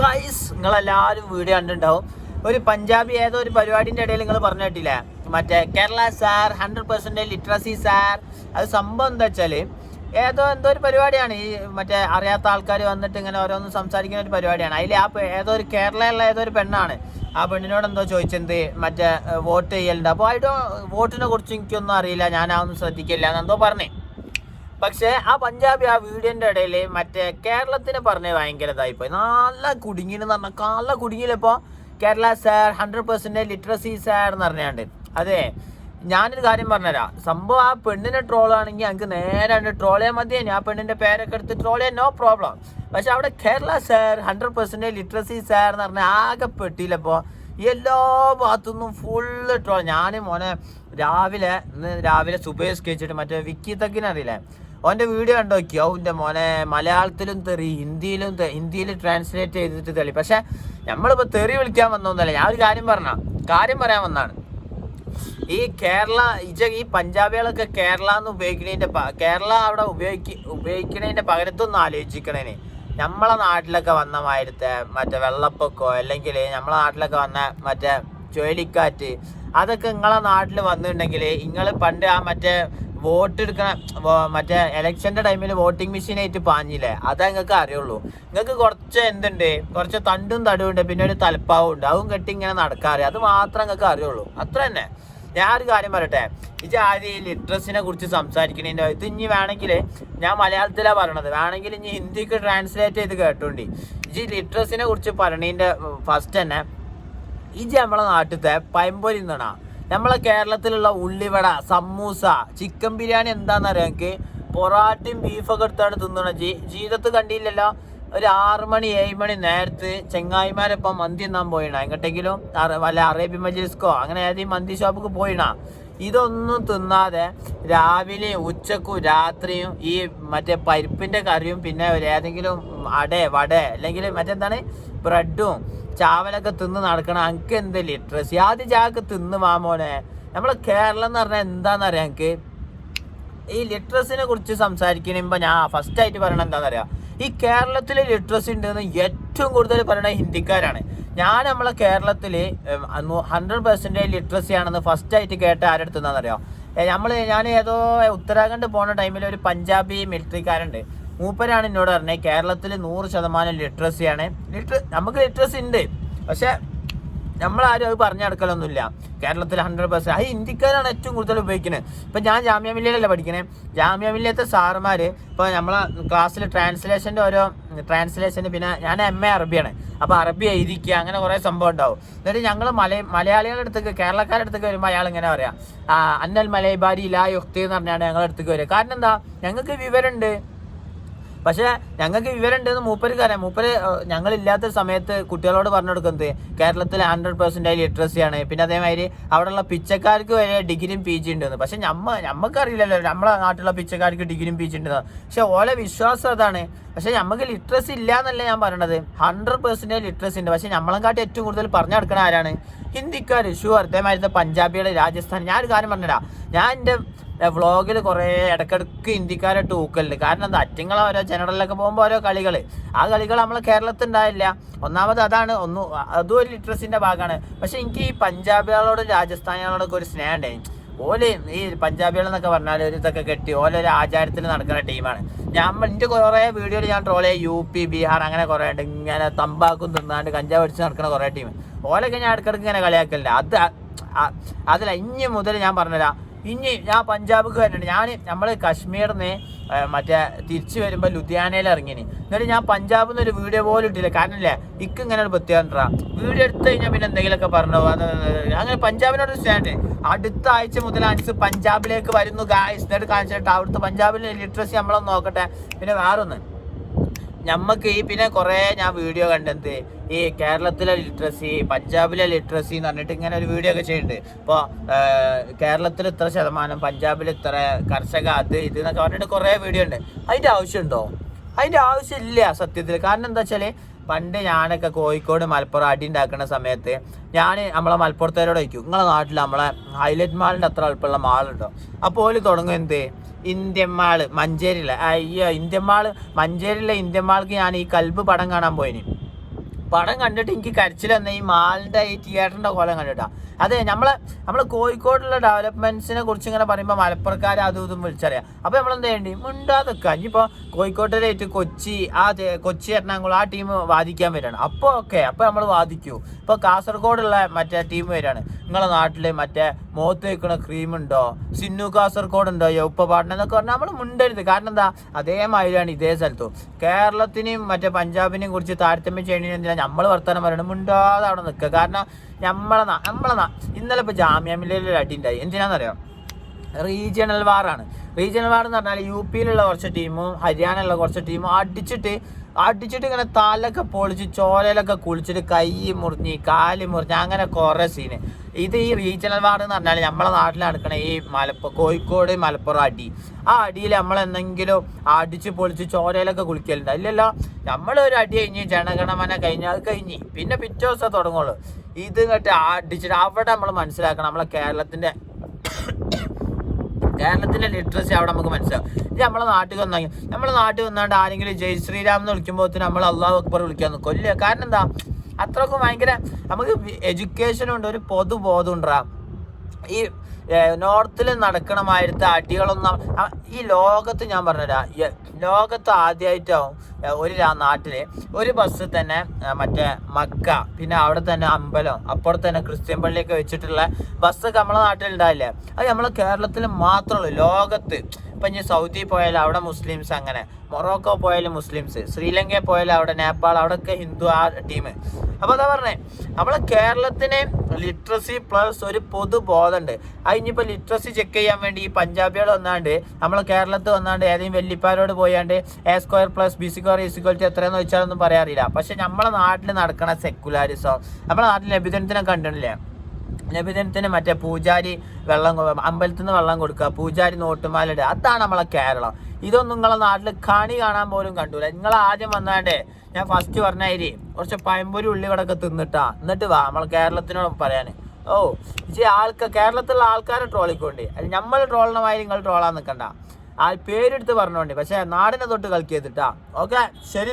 Guys നിങ്ങളെല്ലാവരും video കണ്ടിട്ടുണ്ടാവും. ഒരു പഞ്ചാബി ഏതോ ഒരു പരിപാടിന്റെ ഇടയിൽ നിങ്ങൾ പറഞ്ഞു കേട്ടില്ലേ? മറ്റേ Kerala sir hundred percentage literacy sir. അത് സംഭവം എന്താ വെച്ചാൽ ഏതോ എന്തോ ഒരു പരിപാടിയാണ്. ഈ മറ്റേ അറിയാത്ത ആൾക്കാർ വന്നിട്ട് ഇങ്ങനെ ഓരോന്നും സംസാരിക്കുന്ന ഒരു പരിപാടിയാണ്. അതിൽ ആ ഏതോ ഒരു കേരളയിലുള്ള ഏതോ ഒരു പെണ്ണാണ്. ആ പെണ്ണിനോട് എന്തോ ചോദിച്ചെന്ത് മറ്റേ വോട്ട് ചെയ്യലുണ്ട്. അപ്പോൾ അതിന്റെ വോട്ടിനെ കുറിച്ച് എനിക്കൊന്നും അറിയില്ല. ഞാൻ അതൊന്നും ശ്രദ്ധിക്കില്ല. എന്നെന്തോ പറഞ്ഞേ. പക്ഷേ ആ പഞ്ചാബി ആ വീഡിയോന്റെ ഇടയിൽ മറ്റേ കേരളത്തിന് പറഞ്ഞ ഭയങ്കര ഇതായിപ്പോയി നല്ല കുടുങ്ങിന്ന് പറഞ്ഞ നല്ല കുടുങ്ങിയിലിപ്പോ Kerala sir hundred percentage literacy sir എന്ന് പറഞ്ഞാണ്ട്. അതെ ഞാനൊരു കാര്യം പറഞ്ഞുതരാം. സംഭവം ആ പെണ്ണിനെ ട്രോൾ ആണെങ്കിൽ ഞങ്ങൾക്ക് നേരെ ട്രോൾ ചെയ്യാൻ മതിയെ ആ പെണ്ണിന്റെ പേരൊക്കെ എടുത്ത് ട്രോൾ ചെയ്യാൻ നോ പ്രോബ്ലം പക്ഷെ അവിടെ Kerala sir hundred percentage literacy sir എന്ന് പറഞ്ഞാൽ ആകെ പെട്ടിയിലപ്പോ എല്ലാ ഭാഗത്തുനിന്നും ഫുള്ള് ട്രോൾ ഞാൻ മോനെ രാവിലെ ഇന്ന് രാവിലെ സുബേഷ് കഴിച്ചിട്ട് മറ്റേ വിക്കി തക്കിനെ അറിയില്ലേ? ഓന്റെ വീഡിയോ കണ്ടു നോക്കിയോ? ഓന്റെ മോനെ മലയാളത്തിലും തെറി ഹിന്ദിയിലും ഹിന്ദിയിൽ ട്രാൻസ്ലേറ്റ് ചെയ്തിട്ട് തെളി. പക്ഷെ നമ്മളിപ്പോൾ തെറി വിളിക്കാൻ വന്നൊന്നല്ല. ഞാൻ ഒരു കാര്യം പറഞ്ഞ കാര്യം പറയാൻ വന്നാണ്. ഈ കേരള ഈ പഞ്ചാബികളൊക്കെ കേരള എന്ന് ഉപയോഗിക്കുന്നതിന്റെ കേരള അവിടെ ഉപയോഗിക്ക ഉപയോഗിക്കുന്നതിന്റെ പകരത്തൊന്നും ആലോചിക്കണേനെ നമ്മളെ നാട്ടിലൊക്കെ വന്ന മാതിരത്തെ മറ്റേ വെള്ളപ്പൊക്കോ അല്ലെങ്കിൽ നമ്മളെ നാട്ടിലൊക്കെ വന്ന മറ്റേ ചുഴലിക്കാറ്റ് അതൊക്കെ നിങ്ങളെ നാട്ടിൽ വന്നിട്ടുണ്ടെങ്കിൽ നിങ്ങൾ പണ്ട് ആ മറ്റേ വോട്ട് എടുക്കണ മറ്റേ ഇലക്ഷന്റെ ടൈമിൽ വോട്ടിംഗ് മെഷീനായിട്ട് പാഞ്ഞില്ലേ? അതേ നിങ്ങൾക്ക് അറിയുള്ളൂ. നിങ്ങൾക്ക് കുറച്ച് എന്തുണ്ട്? കുറച്ച് തണ്ടും തടവും ഉണ്ട് പിന്നെ ഒരു തലപ്പാവും ഉണ്ട്. അതും കെട്ടി ഇങ്ങനെ നടക്കാറ്. അത് മാത്രം നിങ്ങൾക്ക് അറിയുള്ളൂ. അത്ര തന്നെ. ഞാൻ ഒരു കാര്യം പറയട്ടെ. ഈ ആദ്യം ഈ ലിറ്ററസിനെ കുറിച്ച് സംസാരിക്കണതിന്റെ ഇത് ഇനി വേണമെങ്കിൽ ഞാൻ മലയാളത്തിലാണ് പറയണത്. വേണമെങ്കിൽ ഇനി ഹിന്ദിക്ക് ട്രാൻസ്ലേറ്റ് ചെയ്ത് കേട്ടോണ്ടി. ഈ ലിറ്ററസിനെ കുറിച്ച് പറയണതിന്റെ ഫസ്റ്റ് തന്നെ ഈ നമ്മളെ നാട്ടിലത്തെ പയമ്പൊരി എന്നാണ്? നമ്മളെ കേരളത്തിലുള്ള ഉള്ളിവട സമൂസ ചിക്കൻ ബിരിയാണി എന്താണെന്നറിയാം എനിക്ക് പൊറാട്ടയും ബീഫൊക്കെ എടുത്താണ് തിന്നണം ജീ ജീവിതത്തിൽ കണ്ടില്ലല്ലോ? ഒരു ആറ് മണി ഏഴ് മണി നേരത്ത് ചെങ്ങായിമാരൊപ്പം മന്തി തിന്നാൻ പോയിണ. എങ്ങോട്ടെങ്കിലും? വല്ല അറേബ്യൻ മജ്ലിസ്ക്കോ അങ്ങനെ ഏതെങ്കിലും മന്തി ഷോപ്പിക്ക് പോയിണ. ഇതൊന്നും തിന്നാതെ രാവിലെ ഉച്ചക്കും രാത്രിയും ഈ മറ്റേ പരിപ്പിന്റെ കറിയും പിന്നെ ഏതെങ്കിലും അട വട അല്ലെങ്കിൽ മറ്റെന്താണ്? ബ്രെഡും ചാവലൊക്കെ തിന്ന് നടക്കണം എനിക്ക് എന്ത് ലിറ്ററസി ആദ്യം ചാക്ക് തിന്ന് വാമോനെ നമ്മളെ കേരളം എന്ന് പറഞ്ഞാൽ എന്താണെന്നറിയാം എനിക്ക് ഈ ലിറ്ററസിനെ കുറിച്ച് സംസാരിക്കുമ്പോൾ ഞാൻ ഫസ്റ്റ് ആയിട്ട് പറയണത് എന്താണെന്നറിയാം ഈ കേരളത്തിൽ ലിറ്ററസി ഉണ്ടെന്ന് ഏറ്റവും കൂടുതൽ പറയുന്നത് ഹിന്ദിക്കാരാണ്. ഞാൻ നമ്മളെ കേരളത്തിൽ ഹൺഡ്രഡ് പെർസെന്റേജ് ലിറ്ററസി ആണെന്ന് ഫസ്റ്റ് ആയിട്ട് കേട്ട ആരെടുത്തുന്നറിയാം നമ്മൾ ഞാൻ ഏതോ ഉത്തരാഖണ്ഡ് പോണ ടൈമിൽ ഒരു പഞ്ചാബി മിലിറ്ററിക്കാരുണ്ട് മൂപ്പരാണ് എന്നോട് പറഞ്ഞത് കേരളത്തിൽ നൂറ് ശതമാനം ലിറ്ററസിയാണ്. ലിറ്റർ നമുക്ക് ലിറ്ററസി ഉണ്ട് പക്ഷെ നമ്മളാരും അത് പറഞ്ഞു നടക്കലൊന്നുമില്ല. കേരളത്തിൽ ഹൺഡ്രഡ് പെർസെന്റ് അത് ഹിന്ദിക്കാരാണ് ഏറ്റവും കൂടുതൽ ഉപയോഗിക്കുന്നത് ഇപ്പം ഞാൻ ജാമ്യ മില്ലയിലല്ല പഠിക്കണേ? ജാമ്യ മില്ലത്തെ സാറുമാർ ഇപ്പോൾ നമ്മളെ ക്ലാസ്സിൽ ട്രാൻസ്ലേഷന്റെ ഓരോ ട്രാൻസ്ലേഷന്റെ പിന്നെ ഞാൻ എം എ അറബിയാണ്. അപ്പോൾ അറബി എഴുതിക്കുക അങ്ങനെ കുറേ സംഭവം ഉണ്ടാവും. എന്നിട്ട് ഞങ്ങൾ മല മലയാളികളുടെ അടുത്തേക്ക് കേരളക്കാരുടെ അടുത്തേക്ക് വരുമ്പോൾ അയാൾ ഇങ്ങനെ പറയാം അന്നൽ മലൈബാരി ലാ യുക്തി എന്ന് പറഞ്ഞാണ് ഞങ്ങളുടെ അടുത്തേക്ക് വരിക. കാരണം എന്താ? ഞങ്ങൾക്ക് വിവരമുണ്ട് പക്ഷെ ഞങ്ങൾക്ക് വിവരമുണ്ടെന്ന് മൂപ്പർക്ക് അറിയാം മൂപ്പര് ഞങ്ങളില്ലാത്ത സമയത്ത് കുട്ടികളോട് പറഞ്ഞു കൊടുക്കുന്നത് കേരളത്തിൽ ഹൺഡ്രഡ് ലിറ്ററസി ആണ്. പിന്നെ അതേമാതിരി അവിടെയുള്ള പിച്ചക്കാർക്ക് വരെ ഡിഗ്രിയും പി ജി ഉണ്ടെന്ന്. പക്ഷെ നമ്മ നമുക്കറിയില്ലല്ലോ നമ്മളെ നാട്ടിലുള്ള പിച്ചക്കാർക്ക് ഡിഗ്രിയും പി ജി ഉണ്ടെന്ന്. പക്ഷെ ഓലെ വിശ്വാസം അതാണ്. പക്ഷെ നമുക്ക് ലിറ്ററസി ഇല്ല എന്നല്ല ഞാൻ പറയണത്. ഹൺഡ്രഡ് പെർസെന്റേജ് ലിറ്ററസി ഉണ്ട്. പക്ഷെ നമ്മളെക്കാട്ടി ഏറ്റവും കൂടുതൽ പറഞ്ഞു കൊടുക്കണ ആരാണ്? ഹിന്ദിക്കാർ ഷുവർ. അതേമാതിരി പഞ്ചാബികൾ രാജസ്ഥാൻ. ഞാനൊരു കാര്യം പറഞ്ഞിടാ ഞാൻ എന്റെ വ്ളോഗിൽ കുറേ ഇടക്കിടക്ക് ഇന്ത്യക്കാരെ ടൂക്കലുണ്ട് കാരണം എന്താ അറ്റങ്ങൾ ഓരോ ജനറലിലൊക്കെ പോകുമ്പോൾ ഓരോ കളികൾ ആ കളികൾ നമ്മളെ കേരളത്തിൽ ഉണ്ടായില്ല ഒന്നാമത് അതാണ് ഒന്ന് അതും ഒരു ലിറ്ററസിന്റെ ഭാഗമാണ് പക്ഷേ എനിക്ക് ഈ പഞ്ചാബികളോടും രാജസ്ഥാനികളോടൊക്കെ ഒരു സ്നേഹം ഉണ്ടായി ഓൽ ഈ പഞ്ചാബികൾ എന്നൊക്കെ പറഞ്ഞാൽ ഒരു ഇതൊക്കെ കെട്ടി ഓലൊരു ആചാരത്തിൽ നടക്കുന്ന ടീമാണ് ഞാൻ എന്റെ കുറേ വീഡിയോയിൽ ഞാൻ ട്രോൾ ചെയ്യാം. യു പി ബീഹാർ അങ്ങനെ കുറേ ഉണ്ട്. ഇങ്ങനെ തമ്പാക്കും തിന്നാണ്ട് കഞ്ചാവ് അടിച്ച് നടക്കുന്ന കുറേ ടീം ഓലൊക്കെ ഞാൻ ഇടക്കിടക്ക് ഇങ്ങനെ കളിയാക്കലുണ്ട്. അത് അതിൽ ഇനി മുതൽ ഞാൻ പറഞ്ഞുതരാം ഇനി ഞാൻ പഞ്ചാബിക്ക് വരുന്നുണ്ട് ഞാൻ നമ്മൾ കാശ്മീരിൽ നിന്ന് മറ്റേ തിരിച്ചു വരുമ്പോൾ ലുധിയാനയിൽ ഇറങ്ങിനി. എന്നിട്ട് ഞാൻ പഞ്ചാബിൽ നിന്ന് ഒരു വീഡിയോ പോലും ഇട്ടില്ല. കാരണം ഇല്ലേ ഇക്ക് ഇങ്ങനെ ഒരു പ്രത്യേകത വീഡിയോ എടുത്തു കഴിഞ്ഞാൽ പിന്നെ എന്തെങ്കിലുമൊക്കെ പറഞ്ഞു അങ്ങനെ പഞ്ചാബിനോട് സ്റ്റാൻഡ് അടുത്ത ആഴ്ച മുതൽ അൻസ് പഞ്ചാബിലേക്ക് വരുന്നു ഗായ്സ് എന്നിട്ട് കാണിച്ചിട്ട് അവിടുത്തെ പഞ്ചാബിലെ ലിറ്ററസി നമ്മളൊന്ന് നോക്കട്ടെ. പിന്നെ വേറൊന്ന്. ഞമ്മക്ക് ഈ പിന്നെ കുറേ ഞാൻ വീഡിയോ കണ്ടത്. ഈ കേരളത്തിലെ ലിറ്ററസി പഞ്ചാബിലെ ലിറ്ററസി എന്ന് പറഞ്ഞിട്ട് ഇങ്ങനെ ഒരു വീഡിയോ ഒക്കെ ചെയ്യുന്നുണ്ട് ഇപ്പോൾ കേരളത്തിൽ ഇത്ര ശതമാനം പഞ്ചാബിൽ ഇത്ര കർഷക അത് ഇത് എന്നൊക്കെ പറഞ്ഞിട്ട് കുറേ വീഡിയോ ഉണ്ട്. അതിന്റെ ആവശ്യമുണ്ടോ? അതിന്റെ ആവശ്യമില്ല സത്യത്തിൽ. കാരണം എന്താ വെച്ചാൽ പണ്ട് ഞാനൊക്കെ കോഴിക്കോട് മലപ്പുറം അടി ഉണ്ടാക്കുന്ന സമയത്ത് ഞാൻ നമ്മളെ മലപ്പുറത്തേരോട് ചോദിക്കും നിങ്ങളെ നാട്ടിൽ നമ്മളെ ഹൈലൈറ്റ് മാളിന്റെ അത്ര എളുപ്പമുള്ള മാളുണ്ടോ? അപ്പോൾ ഓൽ തുടങ്ങും എന്ത്? ഇന്ത്യൻ മാൾ മഞ്ചേരിയിലെ. അയ്യോ ഇന്ത്യൻ മാൾ മഞ്ചേരിയിലെ ഇന്ത്യൻ മാൾക്ക് ഞാൻ ഈ കൽബ് പടം കാണാൻ പോയിന്. പടം കണ്ടിട്ട് എനിക്ക് കരച്ചിൽ വന്ന ഈ മാളിന്റെ ഈ തിയേറ്ററിന്റെ കോലം കണ്ടിട്ടാ. അതെ നമ്മളെ നമ്മൾ കോഴിക്കോടുള്ള ഡെവലപ്മെന്റ്സിനെ കുറിച്ച് ഇങ്ങനെ പറയുമ്പോൾ മലപ്പുറക്കാർ അതും ഇതും വിളിച്ചറിയാം. അപ്പോൾ നമ്മൾ എന്ത് ചെയ്യണ്ടി മിണ്ടാതൊക്കെ ഇനിയിപ്പോൾ കോഴിക്കോട്ടിലേറ്റ് കൊച്ചി ആ കൊച്ചി എറണാകുളം ആ ടീം വാദിക്കാൻ വരികയാണ് അപ്പോൾ ഓക്കെ അപ്പോൾ നമ്മൾ വാദിക്കൂ. ഇപ്പോൾ കാസർഗോഡുള്ള മറ്റേ ടീം വരികയാണ് നിങ്ങളെ നാട്ടിൽ മറ്റേ മുഖത്ത് വയ്ക്കുന്ന ക്രീം ഉണ്ടോ? സിന്നു കാസർഗോഡ് ഉണ്ടോ യൗപ്പ പാട്ടൻ എന്നൊക്കെ പറഞ്ഞാൽ നമ്മൾ മുണ്ടരുത്. കാരണം എന്താ? അതേമാതിരിയാണ് ഇതേ സ്ഥലത്തും. കേരളത്തിനെയും മറ്റേ പഞ്ചാബിനെയും കുറിച്ച് താരതമ്യം ചെയ്യണതിന് നമ്മൾ വർത്തമാനം പറയണം മുണ്ടാതെ അവിടെ നിൽക്കുക. കാരണം നമ്മളെ നമ്മളെ നാ- ഇന്നലെ ഇപ്പോൾ ജാമ്യ മില്ലയിൽ അടി ഉണ്ടായി. എന്തിനാണെന്നറിയാം റീജിയണൽ വാറാണ് റീജിയണൽ വാർ എന്ന് പറഞ്ഞാൽ യു പിയിലുള്ള കുറച്ച് ടീമും ഹരിയാനയിലുള്ള കുറച്ച് ടീമും അടിച്ചിട്ട് അടിച്ചിട്ട് ഇങ്ങനെ തലൊക്കെ പൊളിച്ച് ചോലയിലൊക്കെ കുളിച്ചിട്ട് കൈ മുറിഞ്ഞ് കാൽ മുറിഞ്ഞ് അങ്ങനെ കുറേ സീന് ഇത് ഈ റീജിയണൽ വാർഡ് എന്ന് പറഞ്ഞാൽ നമ്മളെ നാട്ടിൽ നടക്കണ ഈ മലപ്പുറം കോഴിക്കോട് മലപ്പുറം അടി. ആ അടിയിൽ നമ്മൾ എന്തെങ്കിലും അടിച്ച് പൊളിച്ച് ചോരയിലൊക്കെ കുളിക്കലുണ്ട്? ഇല്ലല്ലോ. നമ്മളൊരു അടി കഴിഞ്ഞ് ജനഗണമന കഴിഞ്ഞ് അത് കഴിഞ്ഞ്. പിന്നെ പിറ്റേ ദിവസം തുടങ്ങുള്ളൂ. ഇത് ഇങ്ങോട്ട് അടിച്ചിട്ട് അവിടെ നമ്മൾ മനസ്സിലാക്കണം നമ്മളെ കേരളത്തിന്റെ കേരളത്തിന്റെ ലിറ്ററസി അവിടെ നമുക്ക് മനസ്സിലാവും. ഇത് നമ്മളെ നാട്ടിൽ വന്നാൽ നമ്മളെ നാട്ടിൽ വന്നാണ്ട് ആരെങ്കിലും ജയ് ശ്രീരാം എന്ന് വിളിക്കുമ്പോൾ നമ്മൾ അള്ളാഹു അക്ബർ വിളിക്കാൻ കൊല്ലുക കാരണം എന്താ? അത്രക്കും ഭയങ്കര നമുക്ക് എഡ്യൂക്കേഷൻ ഉണ്ട് ഒരു പൊതുബോധം ഉണ്ടാ ഈ നോർത്തിൽ നടക്കണമായിരുത്ത അടികളൊന്നും ഈ ലോകത്ത് ഞാൻ പറഞ്ഞുതരാം. ലോകത്ത് ആദ്യമായിട്ടാവും ഒരു നാട്ടിൽ ഒരു ബസ് തന്നെ മറ്റേ മക്ക പിന്നെ അവിടെ തന്നെ അമ്പലം അപ്പുറത്ത് തന്നെ ക്രിസ്ത്യൻ പള്ളിയൊക്കെ വെച്ചിട്ടുള്ള ബസ്സൊക്കെ നമ്മളെ നാട്ടിൽ ഉണ്ടാവില്ലേ അത് നമ്മളെ കേരളത്തിൽ മാത്രമേ ഉള്ളൂ ലോകത്ത്. ഇപ്പം ഇനി സൗദി പോയാലും അവിടെ മുസ്ലിംസ് അങ്ങനെ. മൊറോക്കോ പോയാലും മുസ്ലിംസ്. ശ്രീലങ്ക പോയാലും അവിടെ നേപ്പാൾ അവിടെയൊക്കെ ഹിന്ദു ആ ടീം അപ്പോൾ അതാ പറഞ്ഞേ നമ്മളെ കേരളത്തിന് ലിറ്ററസി പ്ലസ് ഒരു പൊതുബോധമുണ്ട് അത് ഇനിയിപ്പോൾ ലിറ്ററസി ചെക്ക് ചെയ്യാൻ വേണ്ടി ഈ പഞ്ചാബികൾ വന്നാണ്ട് നമ്മൾ കേരളത്തിൽ വന്നാണ്ട് ഏതെങ്കിലും വെല്ലിപ്പാരോട് പോയാണ്ട് A square plus B square equality എത്രയെന്ന് വെച്ചാലൊന്നും പറയാറില്ല പക്ഷെ നമ്മളെ നാട്ടിൽ നടക്കണ സെക്കുലാരിസം നമ്മളെ നാട്ടിൽ ലഭിതനത്തിനെ കണ്ടിട്ടില്ലേ? നബിദിനത്തിന് മറ്റേ പൂജാരി വെള്ളം അമ്പലത്തിൽ നിന്ന് വെള്ളം കൊടുക്കുക പൂജാരി നോട്ടുമാലിടുക അതാണ് നമ്മളെ കേരളം. ഇതൊന്നും നിങ്ങളെ നാട്ടിൽ കണി കാണാൻ പോലും കണ്ടൂല. നിങ്ങൾ ആദ്യം വന്നാണ്ടേ ഞാൻ ഫസ്റ്റ് പറഞ്ഞായിരി കുറച്ച് പയമ്പൊരി ഉള്ളിവടൊക്കെ തിന്നിട്ടാ. എന്നിട്ട് വാ നമ്മളെ കേരളത്തിനോട് പറയാന്. ഓ ഇച്ചി ആൾക്ക കേരളത്തിലുള്ള ആൾക്കാരെ ട്രോളിക്കൊണ്ട് നമ്മൾ ട്രോളണമായി നിങ്ങൾ ട്രോളാൻ നിൽക്കണ്ട ആ പേരെടുത്ത് പറഞ്ഞോണ്ടി. പക്ഷേ നാടിനെ തൊട്ട് കളിക്കിയതിട്ടാ ഓക്കെ? ശരി